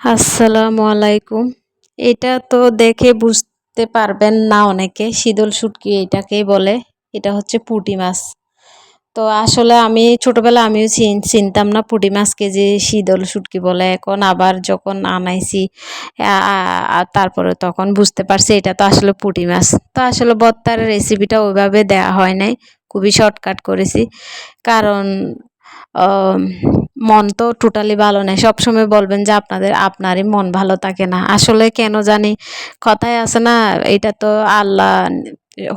আসসালামু আলাইকুম। এটা তো দেখে বুঝতে পারবেন না অনেকে, শীতল শুটকি এটাকেই বলে, এটা হচ্ছে পুঁটি মাছ। তো আসলে আমি ছোটোবেলা আমিও চিনতাম না পুঁটি মাছকে যে শীতল শুটকি বলে। এখন আবার যখন আনাইছি তারপরে তখন বুঝতে পারছি এটা তো আসলে পুঁটি মাছ। তো আসলে বত্তার রেসিপিটা ওইভাবে দেওয়া হয় নাই, খুবই শর্টকাট করেছি। কারণ মন তো টোটালি ভালো নেই। সবসময় বলবেন যে আপনাদের, আপনারই মন ভালো থাকে না। আসলে কেন জানি কথায় আছে না, এটা তো আল্লাহ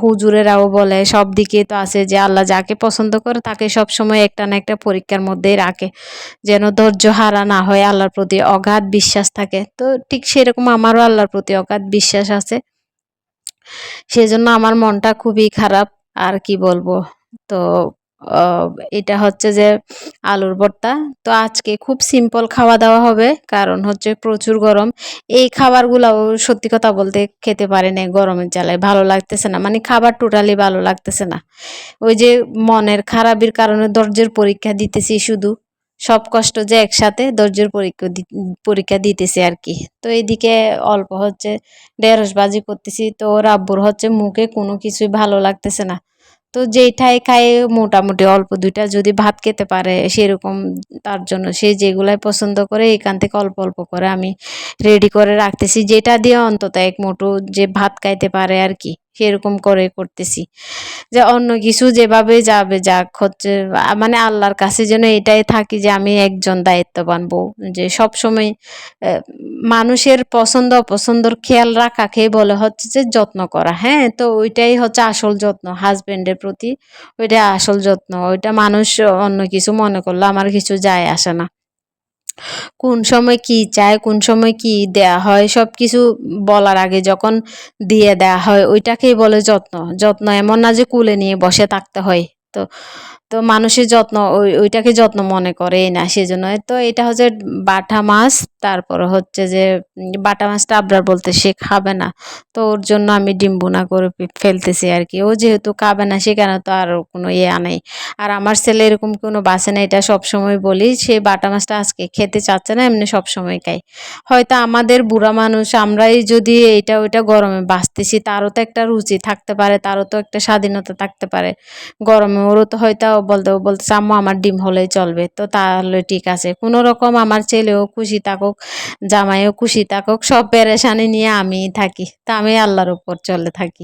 হুজুরেরাও বলে, সব দিকে তো আছে যে আল্লাহ যাকে পছন্দ করে তাকে সব সময় একটা না একটা পরীক্ষার মধ্যেই রাখে। যেন ধৈর্য হারা না হয় আল্লাহর প্রতি অগাধ বিশ্বাস থাকে। তো ঠিক সেরকম আমারও আল্লাহর প্রতি অগাধ বিশ্বাস আছে। সেজন্য আমার মনটা খুবই খারাপ, আর কি বলব? তো এটা হচ্ছে যে আলুর ভর্তা। তো আজকে খুব সিম্পল খাওয়া দাওয়া হবে, কারণ হচ্ছে প্রচুর গরম। এই খাবারগুলোও সত্যি কথা বলতে খেতে পারে না গরমের জ্বালায়, ভালো লাগতেছে না। মানে খাবার টোটালি ভালো লাগতেছে না। ওই যে মনের খারাপের কারণে ধৈর্যের পরীক্ষা দিতেছি শুধু। সব কষ্ট যে একসাথে ধৈর্যের পরীক্ষা পরীক্ষা দিতেছি আর কি। তো এইদিকে অল্প হচ্ছে, ঢেঁড়স বাজি করতেছি। তো রাব্বুর হচ্ছে মুখে কোনো কিছুই ভালো লাগতেছে না। তো যেইটাই খায় মোটামুটি অল্প দুইটা যদি ভাত খেতে পারে সেরকম তার জন্য সে যেগুলাই পছন্দ করে এখান থেকে অল্প অল্প করে আমি রেডি করে রাখতেছি। যেটা দিয়ে অন্তত এক মুঠো যে ভাত খাইতে পারে আর কি। সেরকম করে করতেছি। যে অন্য কিছু যেভাবে যাবে, যাক হচ্ছে মানে আল্লাহর কাছে যেন এটাই থাকি যে আমি একজন দায়িত্ববান বউ। যে সব সময় মানুষের পছন্দ, অপছন্দর খেয়াল রাখাকে বলে হচ্ছে যে যত্ন করা। হ্যাঁ তো ওইটাই হচ্ছে আসল যত্ন হাজব্যান্ডের প্রতি ওইটা আসল যত্ন। ওইটা মানুষ অন্য কিছু মনে করলে আমার কিছু যায় আসে না। কোন সময় কি চায়, কোন সময় কি দেয়া হয় সব কিছু বলার আগে যখন দিয়ে দেয়া হয়, ওইটাকেই বলে যত্ন। যত্ন এমন না যে কুলে নিয়ে বসে থাকতে হয়। তো তো মানুষের যত্ন, ওই, ওইটাকে যত্ন মনে করে না, সেজন্য। তো এটা হচ্ছে বাটা মাছ, তারপরে হচ্ছে যে বাটা মাছটা আবরার বলতে সে খাবে না। তো ওর জন্য আমি ডিম বোনা করে ফেলতেছি আর কি। ও যেহেতু খাবে না সেখানে তো আর কোনো ইয়ে আনেই। আর আমার ছেলে এরকম কোনো বাসে না এটা সবসময় বলি, সে বাটা মাছটা আজকে খেতে চাচ্ছে না, এমনি সবসময় খাই হয়তো আমাদের বুড়া মানুষ, আমরাই যদি এটা, ওইটা গরমে বাঁচতেছি, তারও তো একটা রুচি থাকতে পারে, তারও তো একটা স্বাধীনতা থাকতে পারে গরমে। ওরও তো হয়তো বলতে বলতে আম্মু, আমার ডিম হলেই চলবে। তো তাহলে ঠিক আছে। কোনো রকম আমার ছেলেও খুশি থাকুক, জামাইও খুশি থাকুক, সব পেরেশানি নিয়ে আমি থাকি। তা আমি আল্লাহর উপর চলে থাকি।